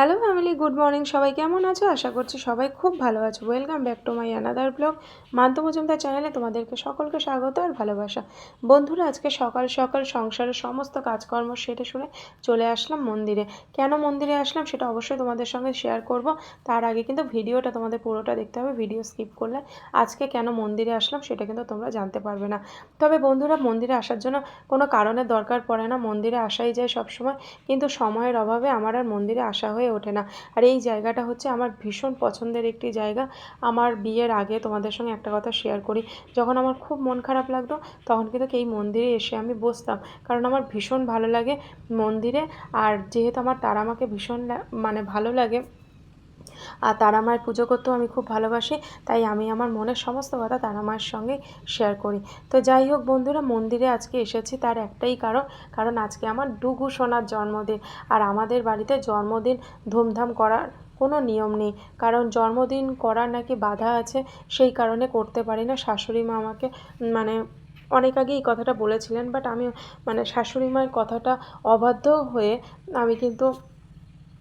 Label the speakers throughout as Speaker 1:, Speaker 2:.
Speaker 1: Hello family good morning সবাই কেমন আছো? আশা করছি সবাই খুব ভালো আছো। Welcome back to my another blog Manta Majumdar চ্যানেলে তোমাদেরকে সকলকে স্বাগত আর ভালোবাসা। বন্ধুরা, আজকে সকাল সকাল সংসারের সমস্ত কাজকর্ম সেরে শুনে চলে আসলাম মন্দিরে। কেন মন্দিরে আসলাম সেটা অবশ্যই তোমাদের সঙ্গে শেয়ার করব। তার আগে কিন্তু ভিডিওটা তোমাদের পুরোটা দেখতে হবে ভিডিও স্কিপ করলে। আজকে কেন মন্দিরে আসলাম সেটা কিন্তু তোমরা জানতে পারবে না। তবে বন্ধুরা, মন্দিরে আসার জন্য কোনো কারণের দরকার পড়ে না। মন্দিরে আসাই যায় সবসময়। কিন্তু সময়ের অভাবে আমার আর মন্দিরে আসা হয়ে ওঠে না। আর এই জায়গাটা হচ্ছে আমার ভীষণ পছন্দের একটি জায়গা। আমার বিয়ের আগে তোমাদের সঙ্গে একটা কথা শেয়ার করি। যখন আমার খুব মন খারাপ লাগতো, তখন কিন্তু এই মন্দিরে এসে আমি বসতাম। কারণ আমার ভীষণ ভালো লাগে মন্দিরে। আর যেহেতু আমার তারা আমাকে ভীষণ মানে ভালো লাগে আর তারা মায়ের পুজো করতেও আমি খুব ভালোবাসি, তাই আমি আমার মনের সমস্ত কথা তারা মায়ের সঙ্গে শেয়ার করি। তো যাই হোক বন্ধুরা, মন্দিরে আজকে এসেছি তার একটাই কারণ কারণ আজকে আমার ডুগু সোনার জন্মদিন, আর আমাদের বাড়িতে জন্মদিন ধুমধাম করার কোনো নিয়ম নেই, কারণ জন্মদিন করার নাকি বাধা আছে, সেই কারণে করতে পারি না। শাশুড়ি মা আমাকে মানে অনেক আগে এই কথাটা বলেছিলেন বাট আমি মানে শাশুড়ি মায়ের কথাটা অবাধ্য হয়ে আমি কিন্তু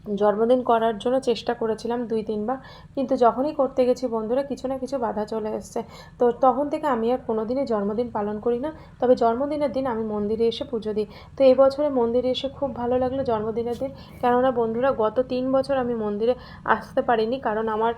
Speaker 1: জন্মদিন করার জন্য চেষ্টা করেছিলাম দুই তিনবার কিন্তু যখনই করতে গেছি বন্ধুরা, কিছু না কিছু বাধা চলে এসছে। তো তখন থেকে আমি আর কোনো দিনই জন্মদিন পালন করি না। তবে জন্মদিনের দিন আমি মন্দিরে এসে পুজো দিই। তো এই বছরে মন্দিরে এসে খুব ভালো লাগল জন্মদিনের দিন। কেননা বন্ধুরা, গত তিন বছর আমি মন্দিরে আসতে পারিনি। কারণ আমার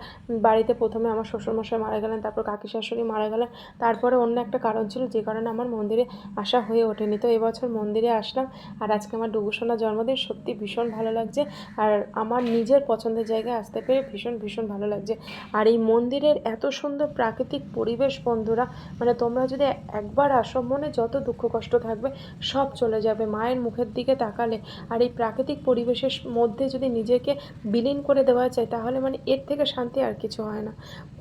Speaker 1: বাড়িতে প্রথমে আমার শ্বশুরমশাই মারা গেলেন, তারপর কাকি শাশুড়ি মারা গেলেন। তারপরে অন্য একটা কারণ ছিল, যে কারণে আমার মন্দিরে আসা হয়ে ওঠেনি। তো এবছর মন্দিরে আসলাম। আর আজকে আমার ডুবুসোনার জন্মদিন সত্যি ভীষণ ভালো লাগছে। আর আমার নিজের পছন্দের জায়গায় আসতে পেরে ভীষণ ভীষণ ভালো লাগছে। আর এই মন্দিরের এত সুন্দর প্রাকৃতিক পরিবেশ বন্ধুরা মানে তোমরা যদি একবার আসো, মনে যত দুঃখ কষ্ট থাকবে, সব চলে যাবে মায়ের মুখের দিকে তাকালে। আর এই প্রাকৃতিক পরিবেশের মধ্যে যদি নিজেকে বিলীন করে দেওয়া যায়, তাহলে মানে এর থেকে শান্তি আর কিছু হয় না।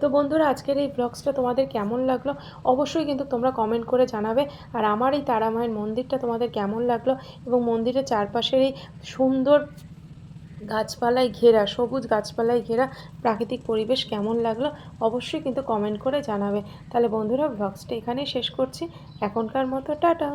Speaker 1: তো বন্ধুরা, আজকের এই ব্লগসটা তোমাদের কেমন লাগল? অবশ্যই কিন্তু তোমরা কমেন্ট করে জানাবে। আর আমার এই তারা মায়ের মন্দিরটা তোমাদের কেমন লাগল? এবং মন্দিরের চারপাশের এই সুন্দর গাছপালায় ঘেরা, সবুজ গাছপালায় ঘেরা প্রাকৃতিক পরিবেশ কেমন লাগল অবশ্যই কিন্তু কমেন্ট করে জানাবে। তাহলে বন্ধুরা ব্লগসটা এখানেই শেষ করছি। এখনকার মতো, টাটা!